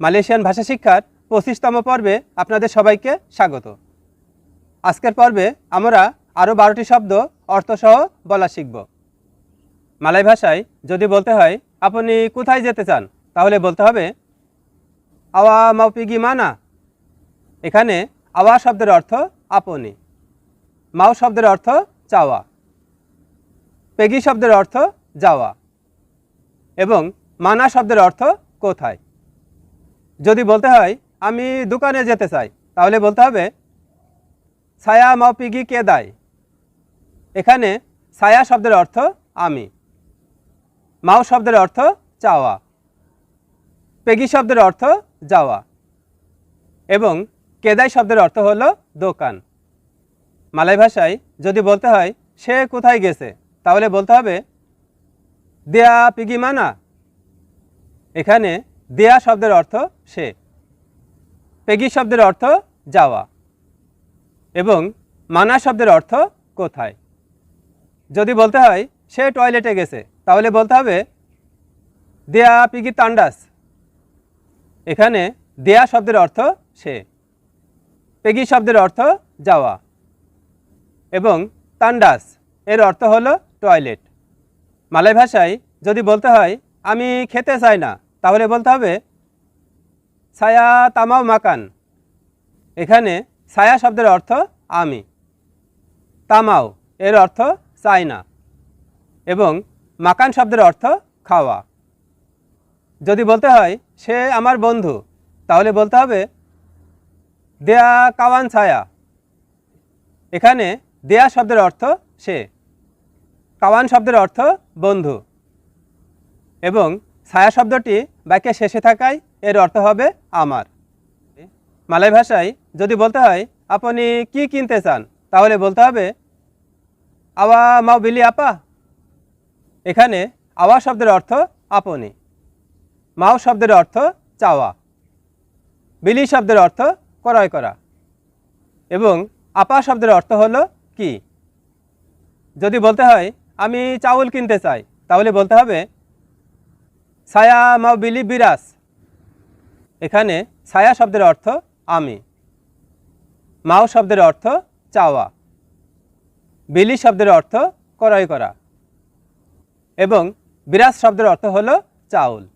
Malaysian ভাষা শিক্ষার পঁচিশতম পর্বে আপনাদের সবাইকে স্বাগত। আজকের পর্বে আমরা আরও বারোটি শব্দ অর্থসহ বলা শিখব। মালয় ভাষায় যদি বলতে হয়, আপনি কোথায় যেতে চান? তাহলে বলতে হবে, আওয়া মাউপিগি মানা। এখানে আওয়া শব্দের অর্থ আপনি। মাও শব্দের অর্থ চাওয়া। পেগি শব্দের অর্থ যাওয়া। এবং মানা শব্দের অর্থ কোথায়? যদি বলতে হয়, আমি দোকানে যেতে চাই, তাহলে বলতে হবে, ছায়া মাওপিগি কে দায়? এখানে ছায়া শব্দের অর্থ আমি, মাও শব্দের অর্থ চাওয়া, পেগি শব্দের অর্থ যাওয়া, এবং কেদাই শব্দের অর্থ হলো দোকান। মালয় ভাষায় যদি বলতে হয়, সে কোথায় গেছে? তাহলে বলতে হবে, দেয়া পিগি মানা? এখানে দেয়া শব্দের অর্থ সে। পেগি শব্দের অর্থ যাওয়া। এবং মানা শব্দের অর্থ কোথায়। যদি বলতে হয়, সে টয়লেটে গেছে, তাহলে বলতে হবে, দেয়া পিগি তান্ডাস। এখানে দেয়া শব্দের অর্থ সে। পেগি শব্দের অর্থ যাওয়া। এবং তান্ডাস, এর অর্থ হলো টয়লেট মালয় ভাষায় যদি বলতে হয়, আমি খেতে চাই না। তাহলে বলতে হবে, ছায়া তামাও মাকান। এখানে ছায়া শব্দের অর্থ আমি। তামাও, এর অর্থ চাই না। এবং মাকান শব্দের অর্থ খাওয়া। যদি বলতে হয়, সে আমার বন্ধু, তাহলে বলতে হবে, দেয়া কাওয়ান ছায়া। এখানে দেয়া শব্দের অর্থ সে। কাওয়ান শব্দের অর্থ বন্ধু। এবং ছায়া শব্দটি বাক্যের শেষে থাকায় এর অর্থ হবে আমার। মালয় ভাষায় যদি বলতে হয়, আপনি কি কিনতে চান? তাহলে বলতে হবে, আওয়া মাও বিলি আপা। এখানে আওয়া শব্দের অর্থ আপনি। মাও শব্দের অর্থ চাওয়া। বিলি শব্দের অর্থ ক্রয় করা। এবং আপা শব্দের অর্থ হলো কি? যদি বলতে হয়, আমি চাউল কিনতে চাই। তাহলে বলতে হবে ছায়া মাও বিলি বিরাস। এখানে ছায়া শব্দের অর্থ আমি। মাও শব্দের অর্থ চাওয়া। বিলি শব্দের অর্থ ক্রয় করা। এবং বিরাস শব্দের অর্থ হল চাউল।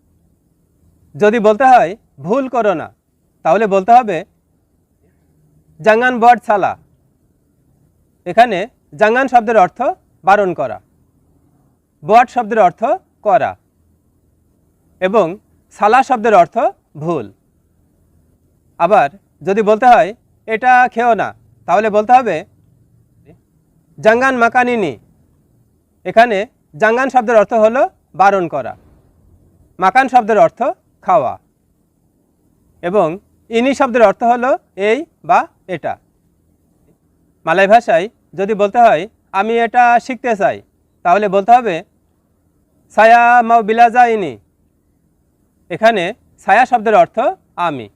যদি বলতে হয়, ভুল করো না। তাহলে বলতে হবে, জাঙ্গান বট ছালা। এখানে জাঙ্গান শব্দের অর্থ বারণ করা। বট শব্দের অর্থ করা। এবং সালা শব্দের অর্থ ভুল। আবার যদি বলতে হয়, এটা খেও না, তাহলে বলতে হবে, জাঙ্গান মাকানিনি। এখানে জাঙ্গান শব্দের অর্থ হলো বারণ করা। মাকান শব্দের অর্থ খাওয়া। এবং ইনি শব্দের অর্থ হলো এই বা এটা। মালয় ভাষায় যদি বলতে হয়, আমি এটা শিখতে চাই, তাহলে বলতে হবে, সায়া মাও বিলাজা ইনি এখানে ছায়া শব্দের অর্থ আমি।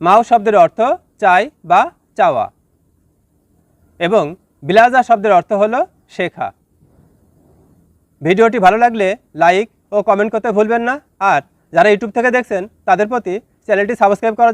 মাও শব্দের অর্থ চাই বা চাওয়া। এবং বিলাজা শব্দের অর্থ হলো শেখা। ভিডিওটি ভালো লাগলে লাইক ও কমেন্ট করতে ভুলবেন না। আর যারা ইউটিউব থেকে দেখছেন, তাদের প্রতি চ্যানেলটি সাবস্ক্রাইব করার